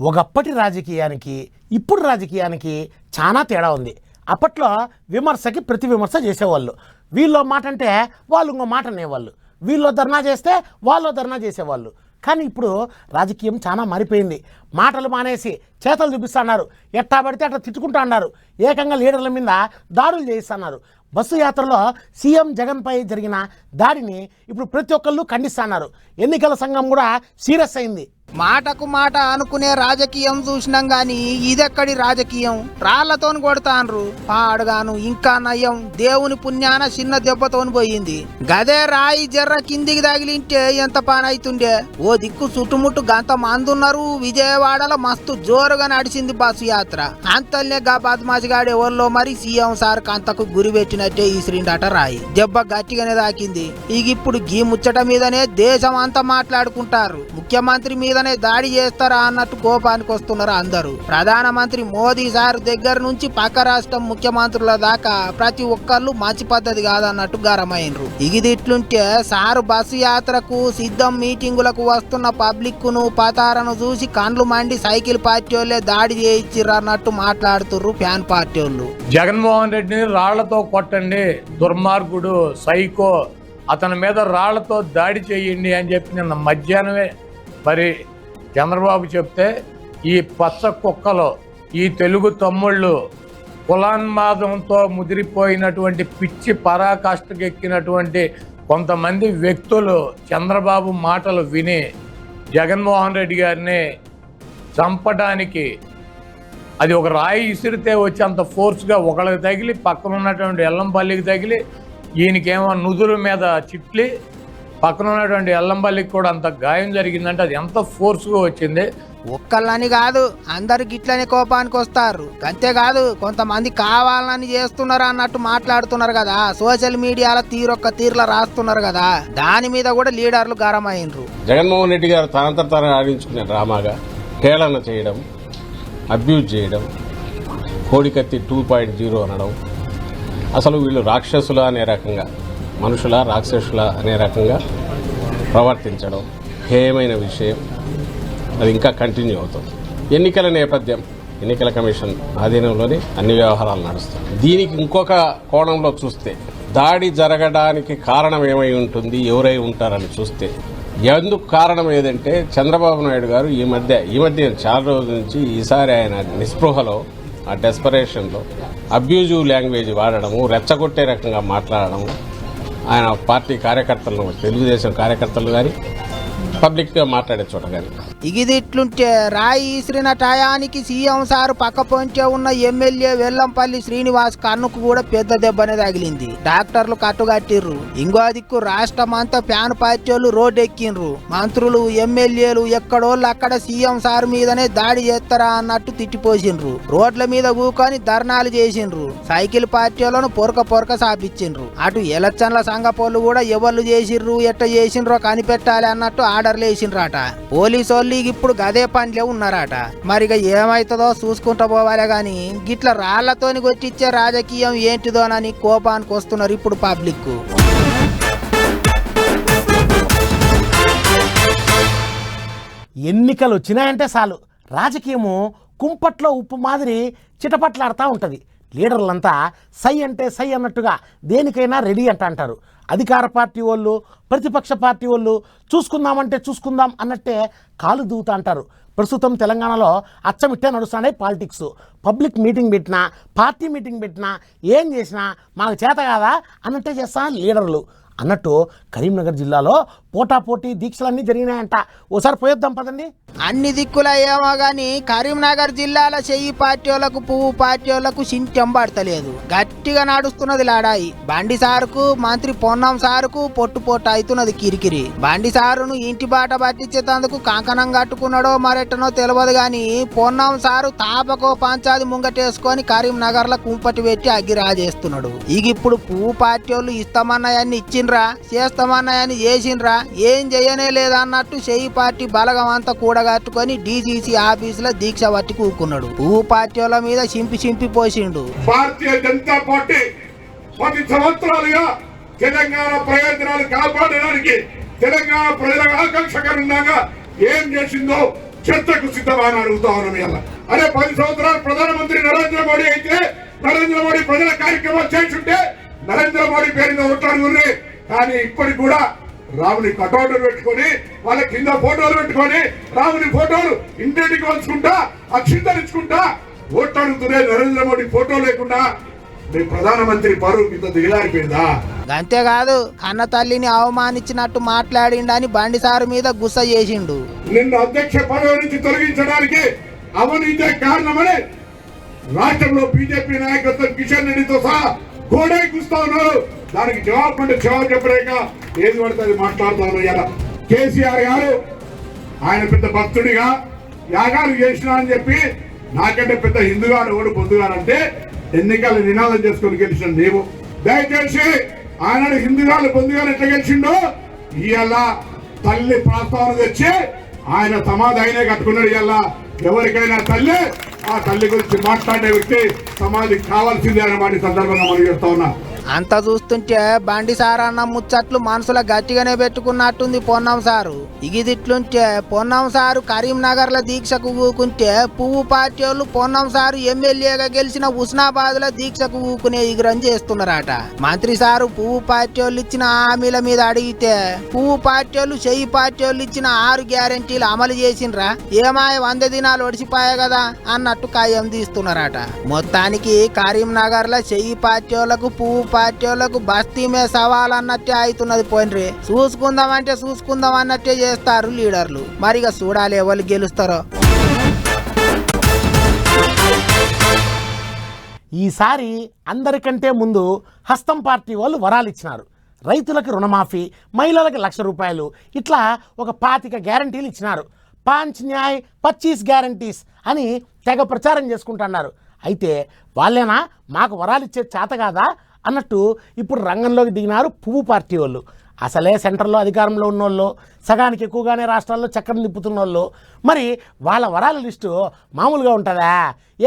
ఒకప్పటి రాజకీయానికి ఇప్పుడు రాజకీయానికి చాలా తేడా ఉంది. అప్పట్లో విమర్శకి ప్రతి విమర్శ చేసేవాళ్ళు. వీళ్ళో మాట అంటే వాళ్ళు ఇంకో మాట అనేవాళ్ళు. వీళ్ళు ధర్నా చేస్తే వాళ్ళు ధర్నా చేసేవాళ్ళు. కానీ ఇప్పుడు రాజకీయం చాలా మారిపోయింది. మాటలు మానేసి చేతలు చూపిస్తున్నారు ఎట్టా పడితే అట్లా తిట్టుకుంటా అన్నారు. ఏకంగా లీడర్ల మీద దాడులు చేయిస్తున్నారు. బస్సు యాత్రలో సీఎం జగన్పై జరిగిన దాడిని ఇప్పుడు ప్రతి ఒక్కళ్ళు ఖండిస్తున్నారు. ఎన్నికల సంఘం కూడా సీరియస్ అయింది. మాటకు మాట అనుకునే రాజకీయం చూసినాం గాని ఇదెక్కడి రాజకీయం? రాళ్ళతోని కొడతాన్రు. పాడుగాను ఇంకా నయం. దేవుని పుణ్యాన చిన్న దెబ్బతోని పోయింది. గదే రాయి జర్ర కిందికి తగిలింటే ఎంత పానైతుండే? ఓ దిక్కు చుట్టుముట్టు గంత మందున్నారు. విజయవాడలో మస్తు జోరుగా నడిచింది బస్సు యాత్ర. అంతల్నే గా బద్మాసిగాడే ఎవరిలో మరి సీఎం సార్ కంతకు గురి పెట్టినట్టే ఈ శ్రీండట రాయి. దెబ్బ గట్టిగానే తాకింది. ఇక ఇప్పుడు గీ ముచ్చట మీదనే దేశం అంతా మాట్లాడుకుంటారు. ముఖ్యమంత్రి మీద మీదనే దాడి చేస్తారా అన్నట్టు కోపానికి వస్తున్నారు అందరూ. ప్రధానమంత్రి మోదీ సార్ దగ్గర నుంచి పక్క రాష్ట్రం ముఖ్యమంత్రుల దాకా ప్రతి ఒక్కళ్ళు మంచి పద్ధతి కాదన్నట్టు గరమైనరు ఇది ఇట్లుంటే సారు బస్సు యాత్రకు సిద్ధం మీటింగులకు వస్తున్న పబ్లిక్ను పతారను చూసి కండ్లు మండి సైకిల్ పార్టీ వాళ్ళే దాడి చేయించిర్రు అన్నట్టు మాట్లాడుతుర్రు ఫ్యాన్ పార్టీ వాళ్ళు జగన్మోహన్ రెడ్డిని రాళ్ళతో కొట్టండి దుర్మార్గుడు సైకో అతని మీద రాళ్ళతో దాడి చేయండి అని చెప్పి నిన్న మధ్యాహ్నమే మరి చంద్రబాబు చెప్తే ఈ పచ్చ కుక్కలు ఈ తెలుగు తమ్ముళ్ళు కులాన్మాదంతో ముదిరిపోయినటువంటి పిచ్చి పరాకాష్ఠకు ఎక్కినటువంటి కొంతమంది వ్యక్తులు చంద్రబాబు మాటలు విని జగన్మోహన్ రెడ్డి గారిని చంపడానికి అది ఒక రాయి ఇసిరితే వచ్చి అంత ఫోర్స్గా ఒకళ్ళకి తగిలి పక్కన ఉన్నటువంటి ఎల్లంపల్లికి తగిలి ఈయనకేమో నుదురు మీద చిట్లి పక్కన ఉన్నటువంటి ఎల్లంపల్లికి కూడా అంత గాయం జరిగిందంటే అది ఎంత ఫోర్స్గా వచ్చింది. ఒక్కళ్ళని కాదు అందరు గిట్లనే కోపానికి వస్తారు. అంతేకాదు కొంతమంది కావాలని చేస్తున్నారు అన్నట్టు మాట్లాడుతున్నారు కదా. సోషల్ మీడియాలో తీరొక్క తీరులో రాస్తున్నారు కదా. దాని మీద కూడా లీడర్లు గరమైనరు జగన్మోహన్ రెడ్డి గారు తనంతట తాను ఆడించుకునే డ్రామాగా హేళన చేయడం అబ్యూజ్ చేయడం కోడికత్తి టూ పాయింట్ జీరో అనడం అసలు వీళ్ళు రాక్షసుల అనే రకంగా మనుషుల రాక్షసుల అనే రకంగా ప్రవర్తించడం హేయమైన విషయం. అది ఇంకా కంటిన్యూ అవుతుంది. ఎన్నికల నేపథ్యం ఎన్నికల కమిషన్ ఆధీనంలోనే అన్ని వ్యవహారాలు నడుస్తాయి. దీనికి ఇంకొక కోణంలో చూస్తే దాడి జరగడానికి కారణం ఏమై ఉంటుంది ఎవరై ఉంటారని చూస్తే ఎందుకు కారణం ఏదంటే చంద్రబాబు నాయుడు గారు ఈ మధ్య ఈ మధ్య చాలా రోజుల నుంచి ఈసారి ఆయన నిస్పృహలో ఆ డెస్పరేషన్లో అబ్యూజివ్ లాంగ్వేజ్ వాడడము రెచ్చగొట్టే రకంగా మాట్లాడడము ఆయన పార్టీ కార్యకర్తలను తెలుగుదేశం కార్యకర్తలు కానీ పబ్లిక్గా మాట్లాడే చోట కానీ. ఇట్లుంటే రాయి ఇసిరిన టయానికి సీఎం సారు పక్క పొంచే ఉన్న ఎమ్మెల్యే వెల్లంపల్లి శ్రీనివాస్ కన్నుకు కూడా పెద్ద దెబ్బనే తగిలింది. డాక్టర్లు కట్టుగట్టిర్రు ఇంకో దిక్కు రాష్ట్రం అంతా ఫ్యాన్ పార్టీలు రోడ్ ఎక్కిండ్రు మంత్రులు ఎమ్మెల్యేలు ఎక్కడోళ్ళు అక్కడ సీఎం సార్ మీదనే దాడి చేస్తారా అన్నట్టు తిట్టిపోసిండ్రు. రోడ్ల మీద ఊకొని ధర్నాలు చేసిండ్రు. సైకిల్ పార్టీలను పొరక పొరక సాపించిండ్రు అటు ఎలక్షన్ల సంఘపోళ్ళు కూడా ఎవరు చేసిండ్రు ఎట్ట చేసిండ్రో కనిపెట్టాలి అన్నట్టు ఆర్డర్లు వేసిండ్రట. పోలీసు వాళ్ళు ఇప్పుడు గదే పనిలే ఉన్నారట. మరిగా ఏమైతుందో చూసుకుంటా పోవాలే గాని గిట్ల రాళ్ళతోని కొట్టిచ్చే రాజకీయం ఏంటిదోనని కోపానికి వస్తున్నారు ఇప్పుడు పబ్లిక్. ఎన్నికలు వచ్చినాయంటే చాలు. రాజకీయము కుంపట్లో ఉప్పు మాదిరి చిటపట్లాడుతూ ఉంటుంది. లీడర్లంతా సై అంటే సై అన్నట్టుగా దేనికైనా రెడీ అంట అంటారు. అధికార పార్టీ వాళ్ళు ప్రతిపక్ష పార్టీ వాళ్ళు చూసుకుందామంటే చూసుకుందాం అన్నట్టే కాలు దూతా అంటారు. ప్రస్తుతం తెలంగాణలో అచ్చమిట్టే నడుస్తున్నాయి పాలిటిక్స్. పబ్లిక్ మీటింగ్ పెట్టినా పార్టీ మీటింగ్ పెట్టినా ఏం చేసినా మాకు చేత కాదా అన్నట్టే చేస్తాను లీడర్లు. అన్నట్టు కరీంనగర్ జిల్లాలో పోటాపోటీ దీక్షలన్నీ జరిగినాయంట. ఓసారి పోయొద్దాం పదండి. అన్ని దిక్కుల ఏమో గాని కరీంనగర్ జిల్లాల చెయ్యి పార్టీలకు పువ్వు పార్టీలకు సింటం పడతలేదు. గట్టిగా నడుస్తున్నది లాడాయి. బండి సారుకు మంత్రి పొన్నం సారుకు పొట్టు పొట్టు అవుతున్నది కిరికిరి. బండి సారును ఇంటి బాట పట్టించేందుకు కంకణం కట్టుకున్నాడో మరెట్టనో తెలియదు గాని పొన్నం సారు తాపకో పంచాది ముంగటేసుకొని కరీంనగర్లో కుంపటి పెట్టి అగ్గిరాజేస్తున్నాడు. ఇగిప్పుడు ఇక ఇప్పుడు పువ్వు పార్టీ వాళ్ళు ఇస్తామన్నాయన్ని చేసిండ్రా? చేస్తామన్నాయని చేసిండ్రా? ఏం చేయనే లేదన్నట్టు చెయ్యి పార్టీ బలగం అంతా కూడగట్టుకొని డీసీసీ ఆఫీసులో దీక్ష పట్టి కూకున్నాడు. పువ్వు పార్టీ వాళ్ళ మీద చింపి చింపి పోసిండు. భారతీయ జనతా పార్టీ పది సంవత్సరాలుగా తెలంగాణ ప్రయోజనాలు కాపాడడానికి తెలంగాణ ప్రజల ఆకాంక్షకరంగా ఏం చేసిందో చర్చకు సిద్ధమా అని అడుగుతా ఉన్నాం ఇలా పది సంవత్సరాలు ప్రధానమంత్రి నరేంద్ర మోడీ అయితే నరేంద్ర మోడీ ప్రజల కార్యక్రమాలు చేస్తుంటే నరేంద్ర మోడీ పేరు మీద ఓట్లాడుతుంది కానీ ఇప్పటికి కూడా రాముని కటౌట్లు పెట్టుకొని వాళ్ళ కింద ఫోటోలు పెట్టుకొని రాముని ఫోటోలు ఇంటింటికి వంచుకుంటా అక్షింతరించుకుంటా ఓట్లాడుతున్నాయి నరేంద్ర మోడీ ఫోటో లేకుండా మీ ప్రధానమంత్రి పరువు ఇంత దిగలారిపోయిందా? అంతేకాదు కన్న తల్లిని అవమానించినట్టు మాట్లాడిండని బండిసారు మీద గుస్స చేసిండు. నిన్ను అధ్యక్ష పదవి నుంచి తొలగించడానికి అవినీతే కారణమని రాష్ట్రంలో బీజేపీ నాయకత్వం కిషన్ రెడ్డితో సహా గోడే కూస్తా ఉన్నారు. దానికి జవాబు అంటే జవాబు చెప్పలేక ఏది పడితే అది మాట్లాడుతా ఇలా కేసీఆర్ గారు ఆయన పెద్ద భక్తుడిగా యాగాలు చేసినా అని చెప్పి నాకంటే పెద్ద హిందుగాను ఓడు పొందుగానంటే ఎన్నికలు నినాదం చేసుకొని గెలిచిన నీవు. దయచేసి ఆయన హిందుగాలు పొందుగాను ఎట్లా గెలిచిండో ఇవాళ తల్లి ప్రాస్తావన తెచ్చి ఆయన సమాధి అయినే కట్టుకున్నాడు ఇలా ఎవరికైనా తల్లి ఆ తల్లి గురించి మాట్లాడే వ్యక్తి సమాధికి కావాల్సిందే అన్నమాట సందర్భంగా మనం చెప్తా ఉన్నా. అంత చూస్తుంటే బండి సార్ అన్న ముచ్చట్లు మనసులో గట్టిగానే పెట్టుకున్నట్టుంది పొన్నం సారు. ఇగిదిట్లుంటే పొన్నం సారు కరీంనగర్ దీక్షకు ఊకుంటే పువ్వు పార్టీ వాళ్ళు పొన్నం సారు ఎమ్మెల్యేగా గెలిచిన ఉస్నాబాద్లో దీక్షకు ఊకునే ఇగురం చేస్తున్నారట. మంత్రి సారు పువ్వు పార్టీ వాళ్ళు ఇచ్చిన హామీల మీద అడిగితే పువ్వు పార్టీ వాళ్ళు చెయ్యి పార్టీ వాళ్ళు ఇచ్చిన ఆరు గ్యారంటీలు అమలు చేసిండ్రా. ఏమాయ వంద దినాలు ఒడిసిపోయా కదా అన్నట్టు కాయం తీస్తున్నారట. మొత్తానికి కరీంనగర్లో చెయ్యి పార్టీ వాళ్ళకు పువ్వు పార్టీ వాళ్ళకు మీద సవాల్ అన్నట్టే అవుతున్నది పోయినరి. చూసుకుందామంటే చూసుకుందాం అన్నట్టే చేస్తారు లీడర్లు. మరిగా చూడాలి ఎవరు గెలుస్తారో. ఈసారి అందరికంటే ముందు హస్తం పార్టీ వాళ్ళు వరాలు ఇచ్చినారు రైతులకు రుణమాఫీ మహిళలకు లక్ష రూపాయలు ఇట్లా ఒక పాతిక గ్యారంటీలు ఇచ్చినారు. పాంచ్ న్యాయ్ పచ్చీస్ గ్యారంటీస్ అని తెగ ప్రచారం చేసుకుంటున్నారు. అయితే వాళ్ళేనా మాకు వరాలు ఇచ్చే చేత కాదా? అన్నట్టు ఇప్పుడు రంగంలోకి దిగినారు పువ్వు పార్టీ వాళ్ళు. అసలే సెంటర్లో అధికారంలో ఉన్నోళ్ళు సగానికి ఎక్కువగానే రాష్ట్రాల్లో చక్రం తిప్పుతున్న వాళ్ళు మరి వాళ్ళ వరాల లిస్టు మామూలుగా ఉంటుందా?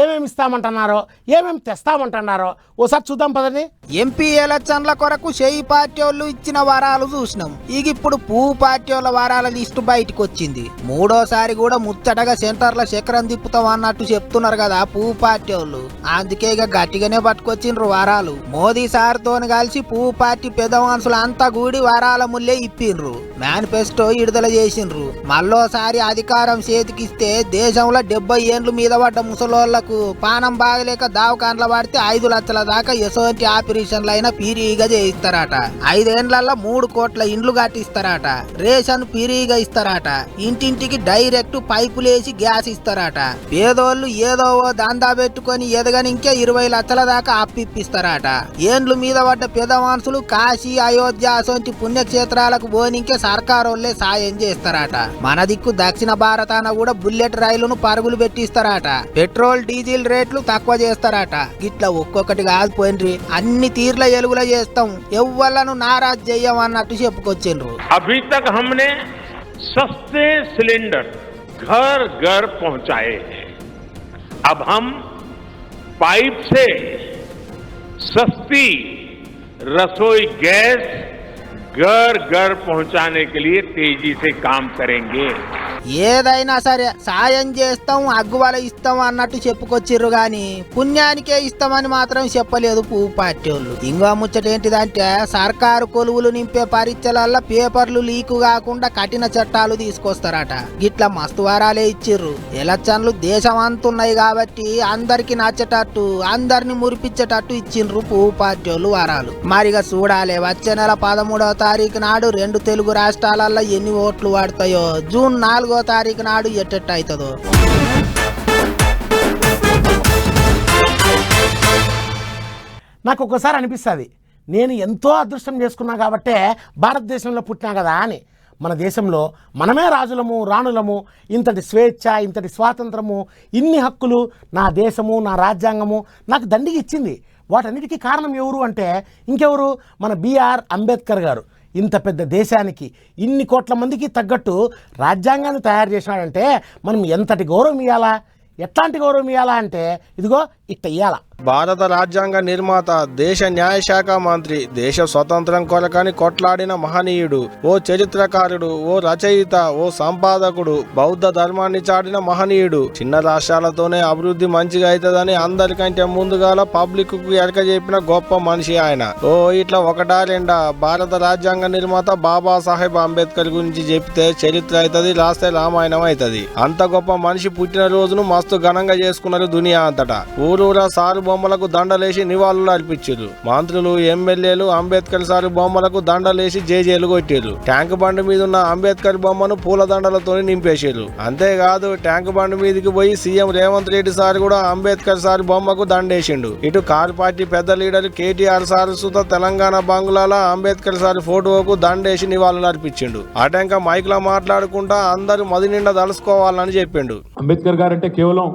ఏమేమి ఇస్తామంటున్నారో ఏమేమి తెస్తామంటున్నారో ఓసారి చూద్దాం పదండి. ఎంపీ ఎలక్షన్ల కొరకు చెయ్యి పార్టీ వాళ్ళు ఇచ్చిన వరాలు చూసినాం. ఇక ఇప్పుడు పువ్వు పార్టీ వాళ్ళ వరాల లిస్టు బయటకు వచ్చింది మూడోసారి కూడా ముచ్చటగా సెంటర్ల చక్రం తిప్పుతాం అన్నట్టు చెప్తున్నారు కదా పువ్వు పార్టీ వాళ్ళు. అందుకే ఇక గట్టిగానే పట్టుకొచ్చిండ్రు వరాలు. మోదీ సార్ తోని కలిసి పువ్వు పార్టీ పెద్ద మనుషులు అంతా కూడి వరాల ముల్లే ఇప్పిండ్రు. మేనిఫెస్టో విడుదల చేసిండ్రు. మళ్ళోసారి అధికారం చేతికిస్తే దేశంలో డెబ్బై ఏండ్లు మీద పడ్డ నాకు పానం బాగలేక దావకాండ్ల పడితే ఐదు లక్షల దాకా ఎసోటి ఆపరేషన్లు అయినా పీరీగా చేయిస్తారట. ఐదేండ్లలో మూడు కోట్ల ఇండ్లు కట్టిస్తారట. రేషన్ పీరీగా ఇస్తారట. ఇంటింటికి డైరెక్ట్ పైపులేసి గ్యాస్ ఇస్తారట. పేదోళ్ళు ఏదో ఓ దందా పెట్టుకొని ఎదగనింకే ఇరవై లక్షల దాకా అప్పిప్పిస్తారట ఏండ్లు మీద పడ్డ పెద్ద మనుషులు కాశీ అయోధ్య అసొంటి పుణ్యక్షేత్రాలకు పోనింకే సర్కారోళ్ళే సాయం చేస్తారట. మన దిక్కు దక్షిణ భారతాన కూడా బుల్లెట్ రైలును పరుగులు పెట్టిస్తారట. పెట్రోల్ డీజిల్ రేట్లు తక్కువ చేస్తారట గిట్ల ఒక్కొక్కటి కాదు పోయినరి అన్ని తీర్ల ఎలుగుల చేస్తాం ఎవ్వలను నారాజ్ చెయ్యం అన్నట్టు చెప్పుకొచ్చిండ్రు अभी तक हमने सस्ते सिलेंडर घर घर पहुंचाए हैं अब हम पाइप से सस्ती रसोई गैस घर घर पहुंचाने के लिए तेजी से काम करेंगे ఏదైనా సరే సాయం చేస్తాం అగ్గువల ఇస్తాం అన్నట్టు చెప్పుకొచ్చిర్రు గాని పుణ్యానికే ఇస్తామని మాత్రం చెప్పలేదు పువ్వు పార్టీ వాళ్ళు ఇంకో ముచ్చట ఏంటిదంటే సర్కారు కొలువులు నింపే పరీక్షలల్ల పేపర్లు లీకు కాకుండా కఠిన చట్టాలు తీసుకొస్తారట గిట్ల మస్తు వారాలే ఇచ్చిర్రు ఎలక్షన్లు దేశం అంతున్నాయి కాబట్టి అందరికి నచ్చేటట్టు అందరిని మురిపించేటట్టు ఇచ్చిండ్రు పువ్వు పార్టీ వాళ్ళు వారాలు మరిగా చూడాలి వచ్చే నెల పదమూడవ తారీఖు నాడు రెండు తెలుగు రాష్ట్రాలలో ఎన్ని ఓట్లు వాడతాయో? జూన్ నాలుగో తారీఖు నాడు ఎట్టెట్ట అవుతుందో నాకు ఒక్కోసారి అనిపిస్తుంది. నేను ఎంతో అదృష్టం చేసుకున్నా కాబట్టే భారతదేశంలో పుట్టినా కదా అని. మన దేశంలో మనమే రాజులము రాణులము ఇంతటి స్వేచ్ఛ ఇంతటి స్వాతంత్రము ఇన్ని హక్కులు నా దేశము నా రాజ్యాంగము నాకు దండిగి ఇచ్చింది వాటన్నిటికీ కారణం ఎవరు అంటే ఇంకెవరు? మన బీఆర్ అంబేద్కర్ గారు. ఇంత పెద్ద దేశానికి ఇన్ని కోట్ల మందికి తగ్గట్టు రాజ్యాంగాన్ని తయారు చేసినాడంటే మనం ఎంతటి గౌరవం ఇవ్వాలా ఎట్లాంటి గౌరవం ఇవ్వాలా అంటే ఇదిగో ఇట్ట ఇవ్వాలా భారత రాజ్యాంగ నిర్మాత దేశ న్యాయశాఖ మంత్రి దేశ స్వతంత్రం కొరకని కొట్లాడిన మహనీయుడు ఓ చరిత్రకారుడు ఓ రచయిత ఓ సంపాదకుడు బౌద్ధ ధర్మాన్ని చాడిన మహనీయుడు. చిన్న రాష్ట్రాలతోనే అభివృద్ధి మంచిగా అవుతుందని అందరికంటే ముందుగాల పబ్లిక్కు ఎరక చెప్పిన గొప్ప మనిషి ఆయన. ఓ ఇట్లా ఒకటా రెండా భారత రాజ్యాంగ నిర్మాత బాబాసాహెబ్ అంబేద్కర్ గురించి చెప్తే చరిత్ర అవుతుంది రాస్తే రామాయణం అవుతుంది అంత గొప్ప మనిషి పుట్టిన రోజును మస్తు ఘనంగా చేసుకున్నారు దునియా అంతటా. ఊరూరా సారు బొమ్మలకు దండలేసి నివాళులు అర్పించారు. మంత్రులు ఎమ్మెల్యేలు అంబేద్కర్ సారి బొమ్మలకు దండలేసి జేజేలు కొట్టారు. ట్యాంక్ బండి మీద ఉన్న అంబేద్కర్ బొమ్మను పూల దండలతో నింపేశారు. అంతేకాదు ట్యాంక్ బండి మీదకి పోయి సీఎం రేవంత్ రెడ్డి సార్ కూడా అంబేద్కర్ సార్ బొమ్మకు దండేసిండు. ఇటు కారు పార్టీ పెద్ద లీడర్ కేటీఆర్ సార్ సుత తెలంగాణ బంగ్లాల అంబేద్కర్ సార్ ఫోటోకు దండేసి నివాళులు అర్పించిండు. అటంక మైక్లో మాట్లాడుకుంటా అందరూ మది నిండా తలుసుకోవాలని చెప్పిండు. అంబేద్కర్ గారు అంటే కేవలం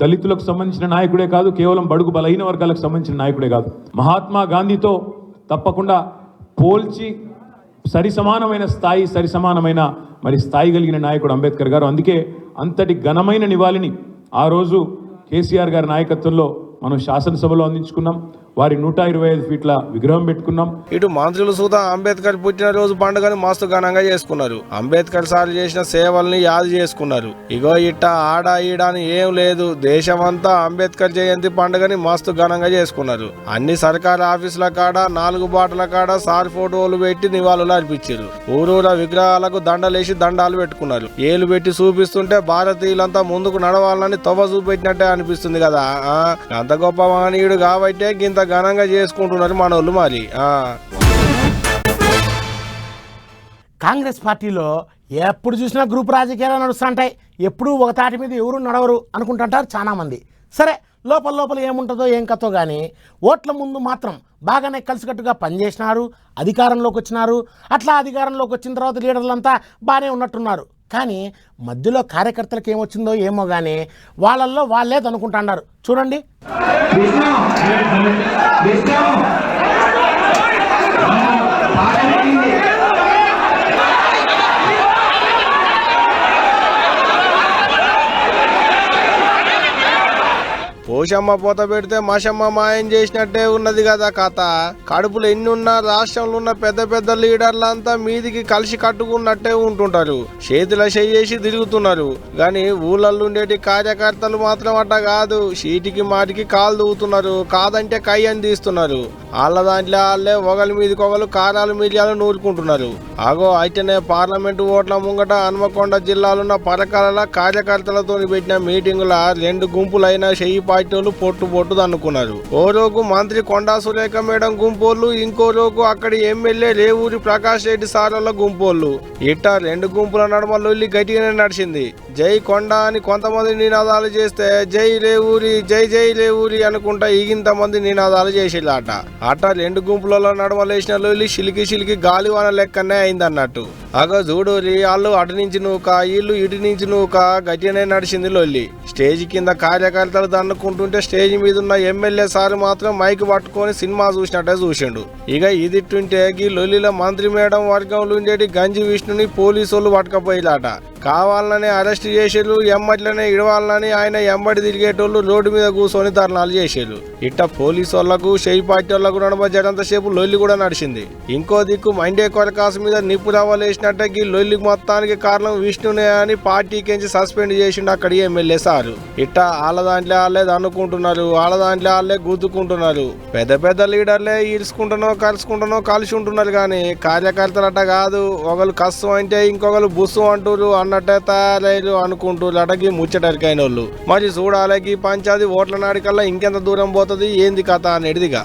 దళితులకు సంబంధించిన నాయకుడే కాదు కేవలం బడుగు బలహీన వర్గాలకు సంబంధించిన నాయకుడే కాదు. మహాత్మా గాంధీతో తప్పకుండా పోల్చి సరి సమానమైన స్థాయి సరి సమానమైన మరి స్థాయి కలిగిన నాయకుడు అంబేద్కర్ గారు. అందుకే అంతటి ఘనమైన నివాళిని ఆ రోజు కేసీఆర్ గారి నాయకత్వంలో మనం శాసనసభలో అందించుకున్నాం. వారి నూట ఇరవై ఐదు ఫీట్ల విగ్రహం పెట్టుకున్నాం. ఇటు మంత్రులు సూత అంబేద్కర్ పుట్టినరోజు పండుగను మస్తు ఘనంగా చేసుకున్నారు. అంబేద్కర్ సార్ చేసిన సేవల్ని యాదు చేసుకున్నారు. ఇగో ఇట్ట ఆడ ఈడ అని ఏం లేదు. దేశమంతా అంబేద్కర్ జయంతి పండుగని మస్తు ఘనంగా చేసుకున్నారు. అన్ని సర్కారు ఆఫీసుల కాడ నాలుగు బాటల కాడ సార్ ఫోటోలు పెట్టి నివాళులు అర్పించారు. ఊరూర విగ్రహాలకు దండలేసి దండాలు పెట్టుకున్నారు. ఏలు పెట్టి చూపిస్తుంటే భారతీయులంతా ముందుకు నడవాలని తొవ్వ చూపెట్టినట్టే అనిపిస్తుంది కదా. ఆ, అంత గొప్ప మహనీయుడు కాబట్టే గింత ఘనంగా చేసుకుంటున్నారు మనోళ్ళు మరి. కాంగ్రెస్ పార్టీలో ఎప్పుడు చూసినా గ్రూప్ రాజకీయాలు నడుస్తుంటాయి. ఎప్పుడూ ఒక తాటి మీద ఎవరు నడవరు అనుకుంటుంటారు చాలామంది. సరే లోపల లోపల ఏముంటుందో ఏం కథో కానీ ఓట్ల ముందు మాత్రం బాగానే కలిసికట్టుగా పనిచేసినారు అధికారంలోకి వచ్చినారు. అట్లా అధికారంలోకి వచ్చిన తర్వాత లీడర్లంతా బాగానే ఉన్నట్టున్నారు. కానీ మధ్యలో కార్యకర్తలకు ఏమొచ్చిందో ఏమో కానీ వాళ్ళల్లో వాళ్ళే అనుకుంటున్నారు చూడండి. ఓషమ్మ పోత పెడితే మషమ్మ మాయం చేసినట్టే ఉన్నది కదా కథ. కడుపులో ఎన్నున్నా రాష్ట్రంలో ఉన్న పెద్ద పెద్ద లీడర్లంతా మీదికి కలిసి కట్టుకున్నట్టే ఉంటుంటారు. చేతుల చేసి తిరుగుతున్నారు. గాని ఊళ్ళల్లో ఉండేటి కార్యకర్తలు మాత్రం అట్ట కాదు. చీటికి మాటికి కాలు దూగుతున్నారు కాదంటే కై అని తీస్తున్నారు. వాళ్ళ దాంట్లో వాళ్ళే ఒకరి మీదకి ఒకరు కారాలు మీడియాలు నూరుకుంటున్నారు. అగో అయితేనే పార్లమెంటు ఓట్ల ముంగట హన్మకొండ జిల్లాలున్న పరకాల కార్యకర్తలతో పెట్టిన మీటింగుల రెండు గుంపులైన చెయ్యి పార్టీలు పొట్టు పొట్టు అనుకున్నారు ఓ రోజు మంత్రి కొండా సురేఖ మేడం గుంపోళ్ళు ఇంకో రోజు అక్కడి ఎమ్మెల్యే రేవూరి ప్రకాష్ రెడ్డి సార్ల గుంపోళ్ళు. ఇట్టా రెండు గుంపుల నడుమ లొల్లి గట్టిగానే నడిచింది. జై కొండ అని కొంతమంది నినాదాలు చేస్తే జై రేవూరి జై జై రేవూరి అనుకుంటా ఈగింత మంది నినాదాలు చేసేలాట అట్ట రెండు గుంపులలో నడవలేసిన లొల్లి సిలికి సిలికి గాలివాన లెక్కనే అయిందన్నట్టు. అగో చూడూరి వాళ్ళు అటు నుంచి నూక వీళ్ళు ఇటు నుంచి నూక గట్టినే నడిచింది లొల్లి. స్టేజ్ కింద కార్యకర్తలు దన్నుకుంటుంటే స్టేజ్ మీద ఉన్న ఎమ్మెల్యే సార్ మాత్రం మైక్ పట్టుకొని సినిమా చూసినట్టే చూసిండు. ఇక ఇదిట్టుంటే ఈ లొల్లిలో మంత్రి మేడం వర్గంలో ఉండేటి గంజి విష్ణుని పోలీసు వాళ్ళు పట్టుకపోయిలాట. కావాలనే అరెస్ట్ చేసేళ్ళు ఎమ్మట్లనే ఇడవాలని ఆయన ఎమ్మడి తిరిగేటోళ్ళు రోడ్డు మీద కూర్చొని ధర్నాలు చేసేళ్ళు. ఇట్ట పోలీసు వాళ్ళకు షెయి పార్టీ వాళ్ళకు నడమ జరంతసేపు లొల్లి కూడా నడిచింది. ఇంకో దిక్కు మండే కొరకాసు మీద నిప్పు రవ్వలేసిన ఈ లొల్లికి మొత్తానికి కారణం విష్ణునే అని పార్టీకించి సస్పెండ్ చేసిండు అక్కడ ఎమ్మెల్యే సారు. ఇట్ట వాళ్ళ దాంట్లో వాళ్ళే అనుకుంటున్నారు వాళ్ళ దాంట్లో వాళ్ళే గుద్దుకుంటున్నారు. పెద్ద పెద్ద లీడర్లే ఈడ్చుకుంటున్నో కలుసుకుంటున్నో కలిసి ఉంటున్నారు కానీ కార్యకర్తలు అట్ట కాదు. ఒకరు కష్టం అంటే ఇంకొకరు బుస్సు అంటురు అన్నట్టే తయారయ్యారు అనుకుంటున్నారు అటకి ముచ్చటరికైన వాళ్ళు. మరి చూడాలకి పంచాది ఓట్ల నాడికల్లా ఇంకెంత దూరం పోతుంది ఏంది కథ అనేటిదిగా.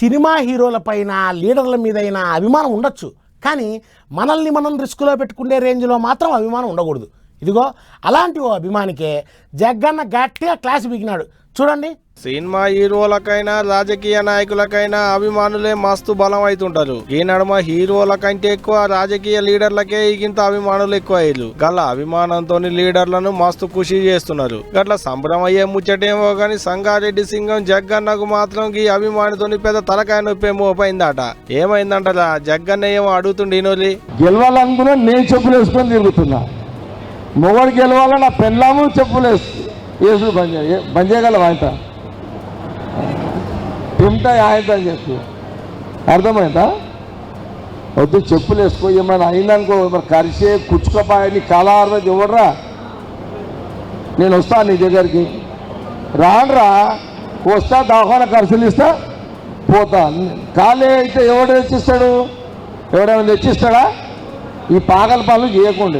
సినిమా హీరోల పైన లీడర్ల మీదైన అభిమానం ఉండొచ్చు. కానీ మనల్ని మనం రిస్క్లో పెట్టుకునే రేంజ్లో మాత్రం అభిమానం ఉండకూడదు. ఇదిగో అలాంటి ఓ అభిమానికే జగ్గన్న గట్టిగా క్లాస్ బిగినాడు చూడండి. సినిమా హీరోలకైనా రాజకీయ నాయకులకైనా అభిమానులే మస్తు బలం అవుతుంటారు ఈ నడుమ హీరోల కంటే ఎక్కువ రాజకీయ లీడర్లకే ఇంత అభిమానులు ఎక్కువ అయ్యారు గల అభిమానంతో లీడర్లను మస్తు ఖుషి చేస్తున్నారు. గట్ల సంబరం అయ్యే ముచ్చటేమో గాని సంగారెడ్డి సింగం జగ్గన్నకు మాత్రం ఈ అభిమానితోని పెద్ద తలకాయ నొప్పేమో పోయిందట ఏమైందంటారా? జగ్గన్న ఏమో అడుగుతుండే నోలి గెలవాలనుకున్నా నేను చెప్పులు వేసుకొని తిరుగుతున్నా. మొగడు గెలవాల నా పెళ్ళాము చెప్పులు వేసు వేసుడు బంద్ బంద్ ఉంటాయి తింటా చెప్పు. అని చెప్పి అర్థమైందా? వద్దు చెప్పులు వేసుకో ఏమైనా అయిందనుకో మరి కరిసే కుచ్చుకపాయని కాలార్థం ఇవ్వడరా నేను వస్తాను నీ దగ్గరికి. రానురా వస్తా దవాఖాన ఖర్చులు ఇస్తా పోతా. ఖాళీ అయితే ఎవడు తెచ్చిస్తాడు? ఎవడైనా తెచ్చిస్తాడా? ఈ పాగల పనులు చేయకుండా.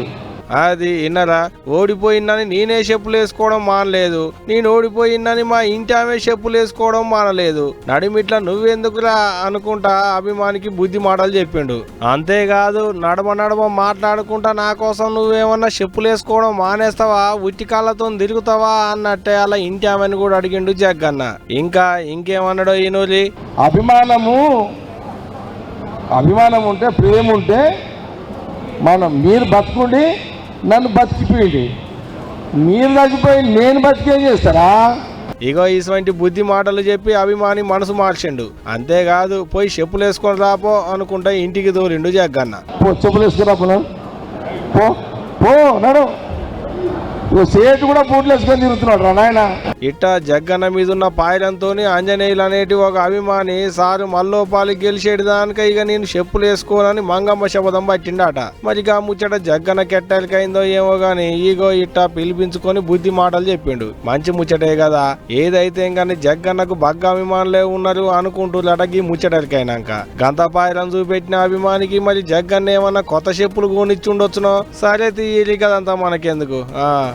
అది విన్నరా ఓడిపోయిందని నేనే చెప్పులు వేసుకోవడం మానలేదు. నేను ఓడిపోయిందని మా ఇంటి ఆమె చెప్పులు వేసుకోవడం మానలేదు. నడిమిట్లా నువ్వెందుకురా అనుకుంటా అభిమానికి బుద్ధి మాటలు చెప్పిండు. అంతేకాదు నడమ నడమ మాట్లాడుకుంటా నా కోసం నువ్వేమన్నా చెప్పులు వేసుకోవడం మానేస్తావా? ఉట్టి కాళ్ళతో తిరుగుతావా? అన్నట్టే అలా ఇంటి ఆమెను కూడా అడిగిండు జగ్గన్న. ఇంకా ఇంకేమన్నాడో ఈనోలి అభిమానము అభిమానం ఉంటే ప్రేమ ఉంటే మనం మీరు బతుకుండి నన్ను బతికిపోయింది. మీరు చచ్చిపోయి నేను బతికేం చేస్తారా? ఇగో ఇటువంటి బుద్ధి మాటలు చెప్పి అభిమాని మనసు మార్చిండు. అంతేకాదు పోయి చెప్పులు వేసుకొని రాపో అనుకుంటా ఇంటికి దూరిండు జగ్గన్న పో చెప్పులు వేసుకురా పో పో పో నడు. సేటు కూడా బూట్లు వేసుకొని తిరుగుతున్నాడు రా నాయన. ఇట్ట జగ్గన్న మీద ఉన్న పాయలంతోని ఆంజనేయులు అనేటి ఒక అభిమాని సారు మల్లోపాలి గెలిచేటి దానిక ఇక నేను చెప్పులు వేసుకోనని మంగమ్మ శపథం పట్టిండట. మరి ఇక ముచ్చట జగ్గన కెట్టాలికైందో ఏమో గాని ఈగో ఇట్ట పిలిపించుకొని బుద్ధి మాటలు చెప్పిండు. మంచి ముచ్చటే కదా ఏదైతే కానీ జగ్గన్నకు బగ్గ అభిమానులే ఉన్నారు అనుకుంటున్నాట ఈ ముచ్చటలికైనాక. గంత పాయలం చూపెట్టిన అభిమానికి మరి జగ్గన్న ఏమన్నా కొత్త చెప్పులు కొనిచ్చుండొచ్చునో? సరే తీయాలి కదంతా మనకెందుకు? ఆ.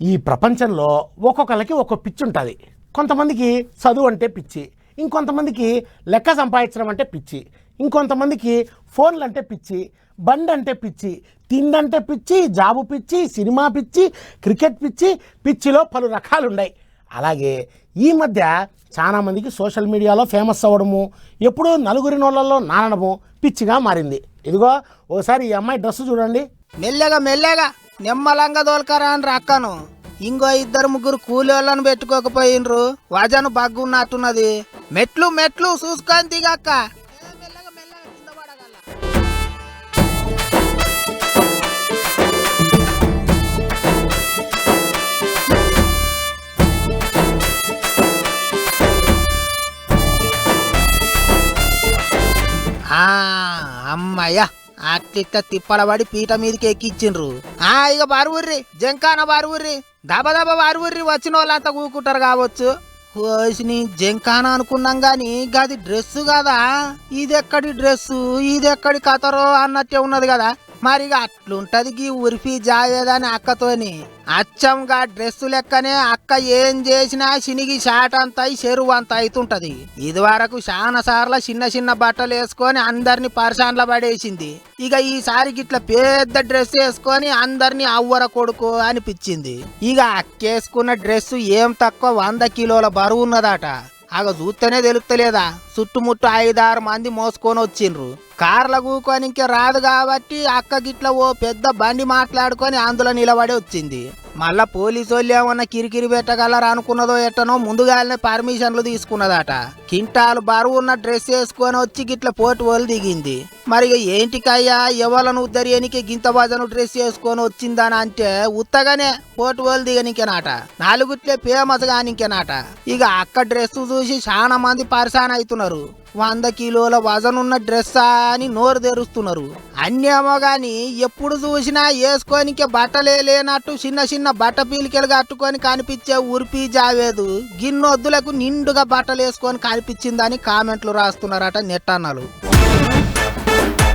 ఈ ప్రపంచంలో ఒక్కొక్కరికి ఒక్కొక్క పిచ్చి ఉంటుంది కొంతమందికి చదువు అంటే పిచ్చి ఇంకొంతమందికి లెక్క సంపాదించడం అంటే పిచ్చి ఇంకొంతమందికి ఫోన్లు అంటే పిచ్చి బండి అంటే పిచ్చి తిండంటే పిచ్చి జాబు పిచ్చి సినిమా పిచ్చి క్రికెట్ పిచ్చి పిచ్చిలో పలు రకాలు ఉన్నాయి అలాగే ఈ మధ్య చాలామందికి సోషల్ మీడియాలో ఫేమస్ అవ్వడము ఎప్పుడూ నలుగురి నోళ్ళల్లో నానడము పిచ్చిగా మారింది. ఇదిగో ఓసారి ఈ అమ్మాయి డ్రెస్ చూడండి. మెల్లగా మెల్లగా. నిమ్మలంగా దోల్కరా అని రక్కను. ఇంకో ఇద్దరు ముగ్గురు కూలోళ్ళను పెట్టుకోకపోయినరు. వజను బగ్గున్నట్టున్నది మెట్లు మెట్లు చూసుకొని దిగక్క. అమ్మయ్యా. అట్లిట్ట తిప్పలబడి పీట మీదకి ఎక్కిచ్చిండ్రు ఆ ఇక బారువుర్రి జంకాన బారువుర్రి దబ దబ బారువుర్రి వచ్చిన వాళ్ళంతా కూకుంటారు కావచ్చు. ఓసిని జంకాన అనుకున్నాం గాని గది డ్రెస్సు కదా? ఇదెక్కడి డ్రెస్సు ఇదెక్కడి కథరో అన్నట్టే ఉన్నది కదా. మరి ఇక అట్లుంటది గీ ఉరిపి జావేదని అక్కతోని. అచ్చంగా డ్రెస్సు లెక్కనే అక్క ఏం చేసినా చినిగి షాట్ అంతా అయి చెరువు అంత అవుతుంటది ఇదివరకు చాలా సార్లు చిన్న చిన్న బట్టలు వేసుకొని అందరిని పరిశాన్ల పడేసింది. ఇక ఈసారి గిట్ల పెద్ద డ్రెస్ వేసుకొని అందరిని అవ్వర కొడుకు అనిపించింది. ఇక అక్కేసుకున్న డ్రెస్ ఏం తక్కువ వంద కిలోల బరువు ఉన్నదట. ఆగ చూస్తేనే తెలుస్తలేదా చుట్టుముట్టు ఐదారు మంది మోసుకొని వచ్చిండ్రు. కార్ల కూకొని ఇంకే రాదు కాబట్టి అక్క గిట్ల ఓ పెద్ద బండి మాట్లాడుకొని అందులో నిలబడి వచ్చింది. మళ్ళా పోలీసు వాళ్ళు ఏమన్నా కిరికిరి పెట్టగలరా అనుకున్నదో ఎట్టనో ముందుగానే పర్మిషన్లు తీసుకున్నదట. కింటాలు బరువు ఉన్న డ్రెస్ వేసుకొని వచ్చి గిట్ల పోటు దిగింది. మరి ఏంటికయ్యా? ఎవలను ఉద్దరియనికి గింత భజను డ్రెస్ వేసుకొని వచ్చిందని అంటే ఉత్తగానే పోటు దిగనికేనాట. నాలుగుట్లే ఫేమస్ గానికేనాట ఇక అక్క డ్రెస్ చూసి చాలా మంది పరిశాన్ అవుతున్నారు. వంద కిలోల వజనున్న డ్రెస్సా అని నోరు తెరుస్తున్నారు. అన్నేమో గాని ఎప్పుడు చూసినా వేసుకోనికే బట్టలే లేనట్టు చిన్న చిన్న బట్ట పీలికలు కట్టుకొని కనిపించే ఉరిపి జావేదు గిన్నొద్దులకు నిండుగా బట్టలు వేసుకొని కనిపించిందని కామెంట్లు రాస్తున్నారట నెట్టన్నలు